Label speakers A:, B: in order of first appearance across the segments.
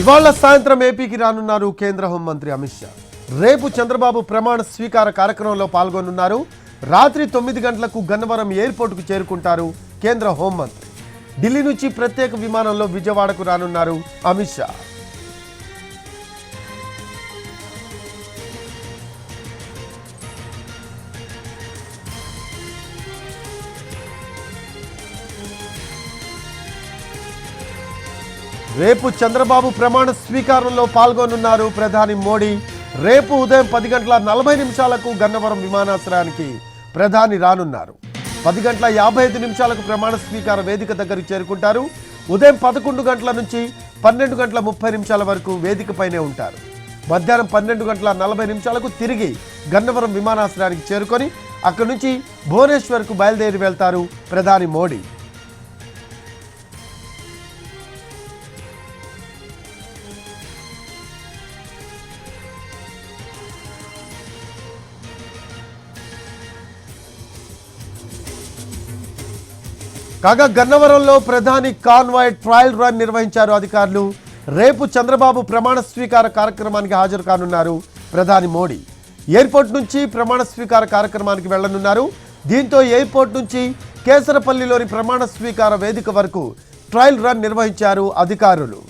A: ఇవాళ సాయంత్రం ఏపీకి రానున్నారు కేంద్ర హోంమంత్రి అమిత్ షా. రేపు చంద్రబాబు ప్రమాణ స్వీకార కార్యక్రమంలో పాల్గొనున్నారు. రాత్రి తొమ్మిది గంటలకు గన్నవరం ఎయిర్పోర్టుకు చేరుకుంటారు కేంద్ర హోంమంత్రి. ఢిల్లీ నుంచి ప్రత్యేక విమానంలో విజయవాడకు రానున్నారు అమిత్ షా. రేపు చంద్రబాబు ప్రమాణ స్వీకారంలో పాల్గొనున్నారు ప్రధాని మోడీ. రేపు ఉదయం పది గంటల నలభై నిమిషాలకు గన్నవరం విమానాశ్రయానికి ప్రధాని రానున్నారు. పది గంటల యాభై ఐదు నిమిషాలకు ప్రమాణ స్వీకార వేదిక దగ్గరికి చేరుకుంటారు. ఉదయం పదకొండు గంటల నుంచి పన్నెండు గంటల ముప్పై నిమిషాల వరకు వేదికపైనే ఉంటారు. మధ్యాహ్నం పన్నెండు గంటల నలభై నిమిషాలకు తిరిగి గన్నవరం విమానాశ్రయానికి చేరుకొని అక్కడి నుంచి భువనేశ్వర్కు బయలుదేరి వెళ్తారు ప్రధాని మోడీ. కాగా గన్నవరంలో ప్రధాని కాన్వాయ్ ట్రయల్ రన్ నిర్వహించారు అధికారులు. రేపు చంద్రబాబు ప్రమాణ స్వీకార కార్యక్రమానికి హాజరు కానున్నారు ప్రధాని మోడీ. ఎయిర్పోర్ట్ నుంచి ప్రమాణ స్వీకార కార్యక్రమానికి వెళ్ళనున్నారు. దీంతో ఎయిర్పోర్ట్ నుంచి కేసరపల్లిలోని ప్రమాణ స్వీకార వేదిక వరకు ట్రయల్ రన్ నిర్వహించారు అధికారులు.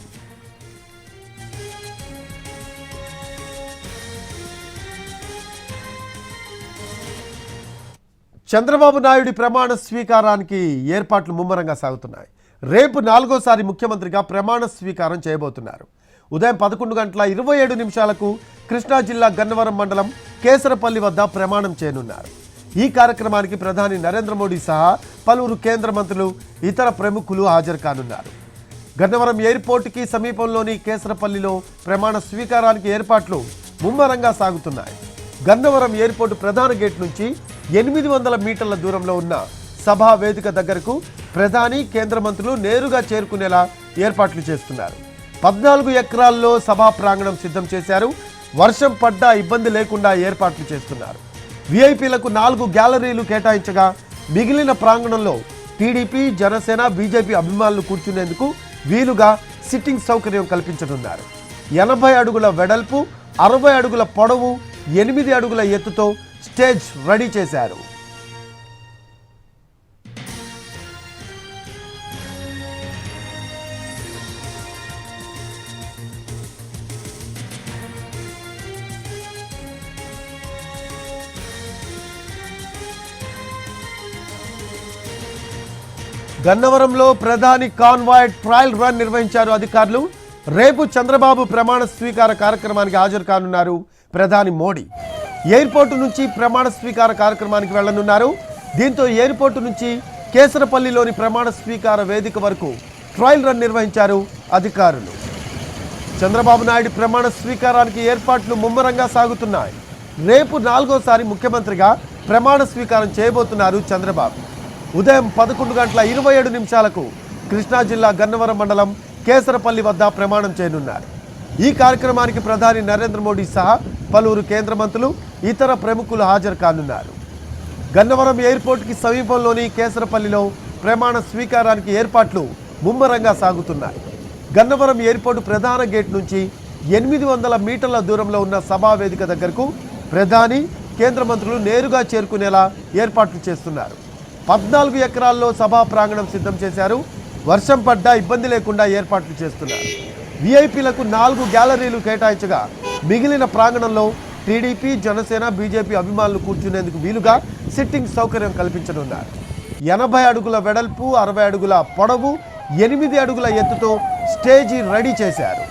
A: చంద్రబాబు నాయుడి ప్రమాణ స్వీకారానికి ఏర్పాట్లు ముమ్మరంగా సాగుతున్నాయి. రేపు నాలుగోసారి ముఖ్యమంత్రిగా ప్రమాణ స్వీకారం చేయబోతున్నారు. ఉదయం పదకొండు గంటల ఇరవై ఏడు నిమిషాలకు కృష్ణా జిల్లా గన్నవరం మండలం కేసరపల్లి వద్ద ప్రమాణం చేయనున్నారు. ఈ కార్యక్రమానికి ప్రధాని నరేంద్ర మోడీ సహా పలువురు కేంద్ర మంత్రులు ఇతర ప్రముఖులు హాజరు కానున్నారు. గన్నవరం ఎయిర్పోర్టుకి సమీపంలోని కేసరపల్లిలో ప్రమాణ స్వీకారానికి ఏర్పాట్లు ముమ్మరంగా సాగుతున్నాయి. గన్నవరం ఎయిర్పోర్టు ప్రధాన గేట్ నుంచి ఎనిమిది వందల మీటర్ల దూరంలో ఉన్న సభా వేదిక దగ్గరకు ప్రధాని కేంద్ర మంత్రులు నేరుగా చేరుకునేలా ఏర్పాట్లు చేస్తున్నారు. పద్నాలుగు ఎకరాల్లో సభా ప్రాంగణం సిద్ధం చేశారు. వర్షం పడ్డా ఇబ్బంది లేకుండా ఏర్పాట్లు చేస్తున్నారు. విఐపీలకు నాలుగు గ్యాలరీలు కేటాయించగా మిగిలిన ప్రాంగణంలో టీడీపీ జనసేన బీజేపీ అభిమానులు కూర్చునేందుకు వీలుగా సిట్టింగ్ సౌకర్యం కల్పించనున్నారు. ఎనభై అడుగుల వెడల్పు అరవై అడుగుల పొడవు ఎనిమిది అడుగుల ఎత్తుతో స్టేజ్ రెడీ చేశారు. గన్నవరంలో ప్రధాని కాన్వాయ్ ట్రయల్ రన్ నిర్వహించారు అధికారులు. రేపు చంద్రబాబు ప్రమాణ స్వీకార కార్యక్రమానికి హాజరు కానున్నారు ప్రధాని మోడీ. ఎయిర్పోర్టు నుంచి ప్రమాణ స్వీకార కార్యక్రమానికి వెళ్ళనున్నారు దీంతో ఎయిర్పోర్టు నుంచి కేసరపల్లిలోని ప్రమాణ స్వీకార వేదిక వరకు ట్రయల్ రన్ నిర్వహించారు అధికారులు. చంద్రబాబు నాయుడు ప్రమాణ స్వీకారానికి ఏర్పాట్లు ముమ్మరంగా సాగుతున్నాయి. రేపు నాలుగోసారి ముఖ్యమంత్రిగా ప్రమాణ స్వీకారం చేయబోతున్నారు చంద్రబాబు. ఉదయం పదకొండు గంటల ఇరవై ఏడు నిమిషాలకు కృష్ణా జిల్లా గన్నవరం మండలం కేసరపల్లి వద్ద ప్రమాణం చేయనున్నారు. ఈ కార్యక్రమానికి ప్రధాని నరేంద్ర మోడీ సహా పలువురు కేంద్ర మంత్రులు ఇతర ప్రముఖులు హాజరు కానున్నారు. గన్నవరం ఎయిర్పోర్ట్కి సమీపంలోని కేసరపల్లిలో ప్రమాణ స్వీకారానికి ఏర్పాట్లు ముమ్మరంగా సాగుతున్నాయి. గన్నవరం ఎయిర్పోర్టు ప్రధాన గేట్ నుంచి ఎనిమిది వందల మీటర్ల దూరంలో ఉన్న సభా వేదిక దగ్గరకు ప్రధాని కేంద్ర మంత్రులు నేరుగా చేరుకునేలా ఏర్పాట్లు చేస్తున్నారు. పద్నాలుగు ఎకరాల్లో సభా ప్రాంగణం సిద్ధం చేశారు. వర్షం పడ్డా ఇబ్బంది లేకుండా ఏర్పాట్లు చేస్తున్నారు. విఐపీలకు నాలుగు గ్యాలరీలు కేటాయించగా మిగిలిన ప్రాంగణంలో టీడీపీ జనసేన బీజేపీ అభిమానులు కూర్చునేందుకు వీలుగా సిట్టింగ్ సౌకర్యం కల్పించనున్నారు. ఎనభై అడుగుల వెడల్పు అరవై అడుగుల పొడవు ఎనిమిది అడుగుల ఎత్తుతో స్టేజీ రెడీ చేశారు.